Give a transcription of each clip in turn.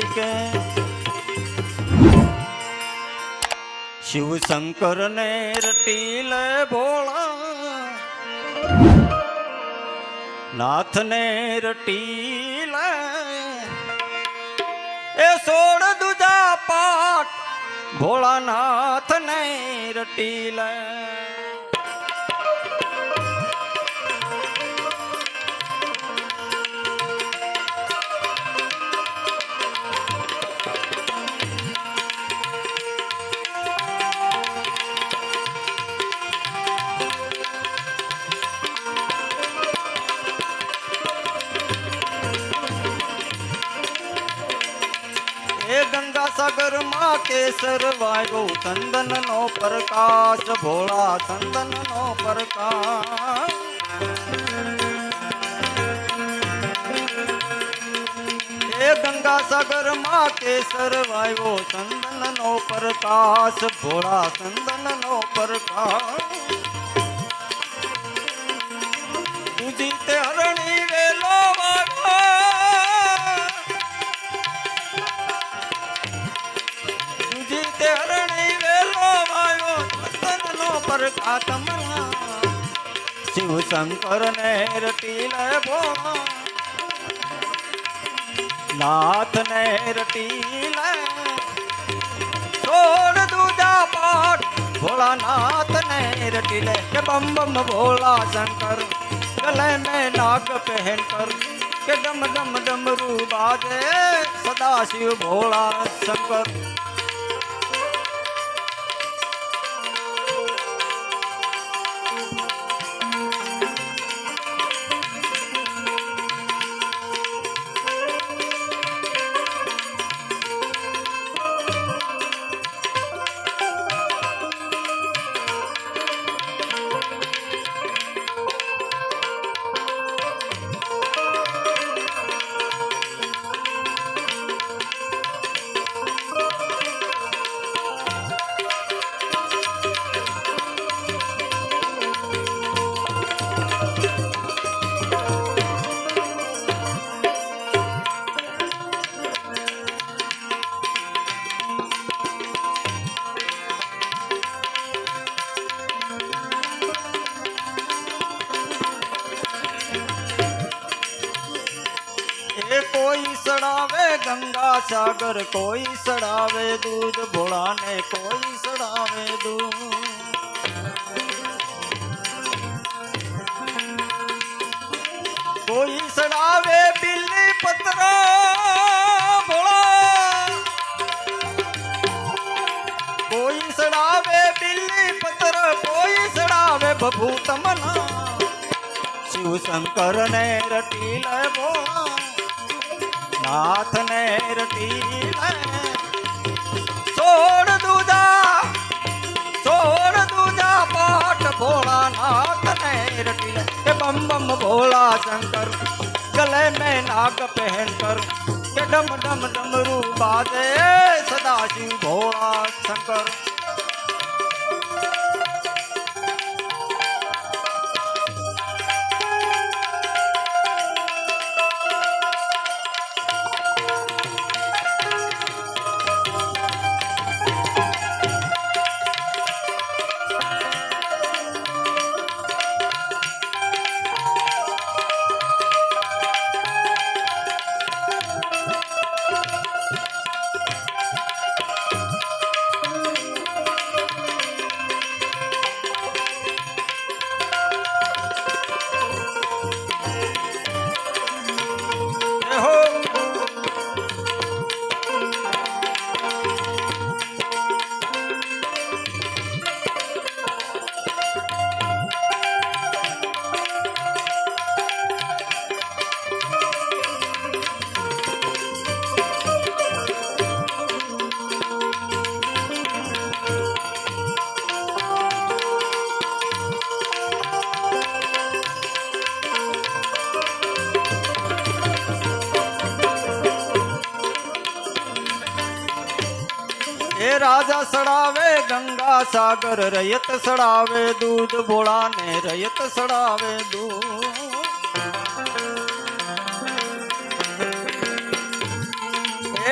કે શિવશંકર ને રટી લે ભોળા. નાથ ને રટી લે. એ સોળ દુજા પાઠ ભોળાનાથ ને રટી લે. કેસર વાયો ચંદન નો પ્રકાશ ભોળા ચંદન નો પ્રકાશ એ ગંગા સાગર માં કેસર વાયો ચંદન નો પ્રકાશ ભોળા ચંદન નો પ્રકાશ શંકર ને રટી લેવો નાથ ને રટી લે છોડ દૂધા પાઠ ભોળા નાથ ને રટી લે કે બમ બમ ભોળા શંકર, ગલે મેં નાગ પહેન કર. કે ગમ ગમ ડમરૂ બાજે, સદાશિવ ભોળા શંકર. कोई सड़ावे, गंगा सागर कोई सड़ावे, दूध बुलाने ने कोई सड़ावे, दूध। कोई सड़ावे, बिल्ली पत्रा भोला कोई सड़ावे कोई सड़ावे मना शिव शंकर ने रटी लोला હાથ ને રટી છોડ દૂજા છોડ દૂજા પાઠ ભોળા નાથ ને રટી એ બમ બમ ભોળા શંકર ગલે મેં નાગ પહેન કર કે ડમ ડમ ડમરૂ બાજે સદાશિવ ભોળા શંકર. ए राजा सड़ावे, गंगा सागर रयत सड़ावे, दूध बोड़ा ने रयत सड़ावे, दूध।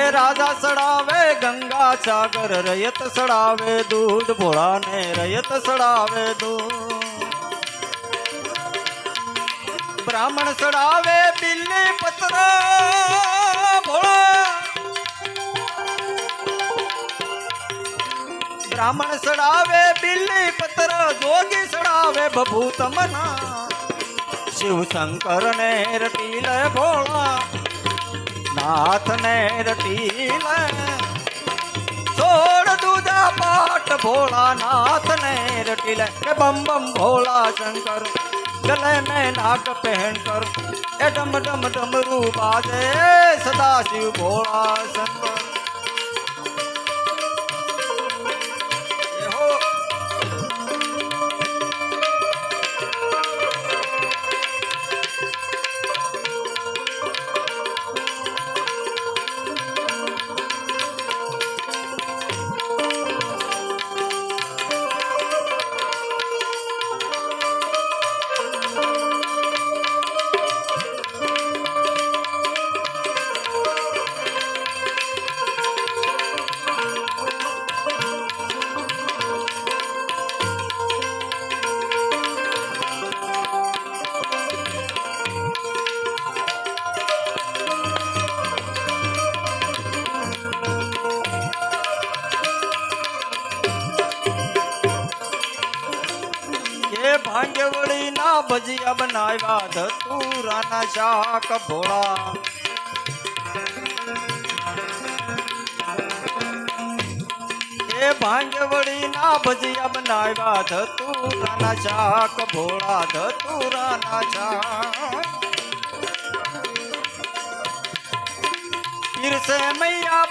राजा सड़ावे, गंगा सागर रयत सड़ावे, दूध भोड़ा ने रयत सड़ावे, दूध। ब्राह्मण सड़ावे, बिल्ली पत्र भोड़ा ब्राह्मण सड़ावे, बिल्ली पत्र जोगी सड़ावे बभूत मना शिव शंकर ने रटील भोला, नाथ ने रटील छोड़ दूजा पाठ भोला, नाथ ने रटील के बम बम भोला शंकर, गले में नाक पहन कर ए डम डम डमरू बाजे सदा शिव भोला शंकर। ભાંગવળી ના ભજીયા બનાવ્યા ધતુરાના શાક ભોળા. એ ભાંગવળી ના ભજીયા બનાવ્યા ધતુરાના શાક ભોળા, ધતુરાના શાક. પીરસે મૈયા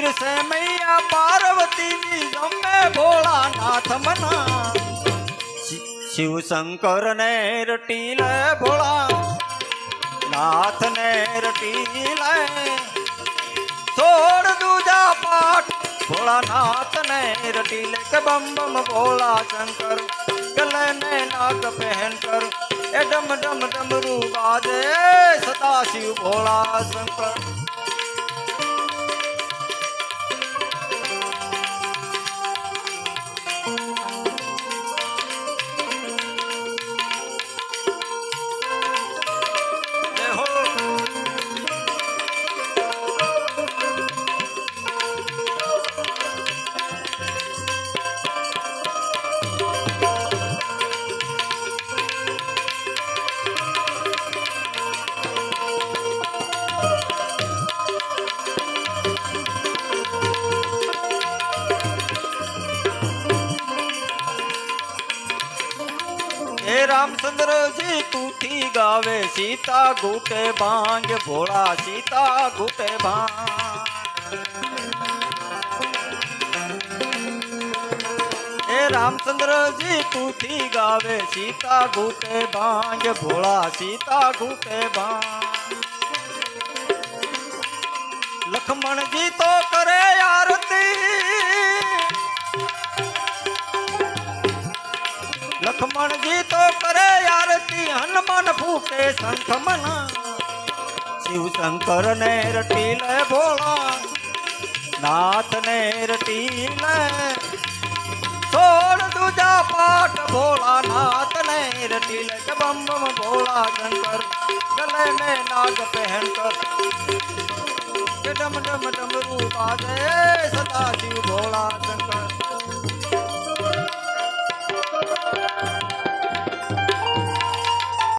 वीर से मैया पार्वती भी जमे भोलानाथ मना। शिव शंकर ने रटीले भोला, नाथ ने रटीले छोड़ दूजा पाठ, भोला नाथ ने रटीले के बम बम भोला शंकर, गले ने नाग पहन कर ए डम डम रू बाजे सदा शिव भोला शंकर। रामचंद्र जी कूठी गावे, सीता घूटे बांग भोला सीता घूटे बांग रामचंद्र जी कूठी गावे, सीता घूटे बांग भोला सीता घूटे बांग लखमण जी तो करे मुक्त संत मना। शिव शंकर ने रटी ले भोला नाथ ने रटी ले। छोड़ दूजा पाठ भोला नाथ ने रटी ले। बम बम भोला शंकर गले में नाग पहन कर डम डम डमरू बाजे सदा शिव भोला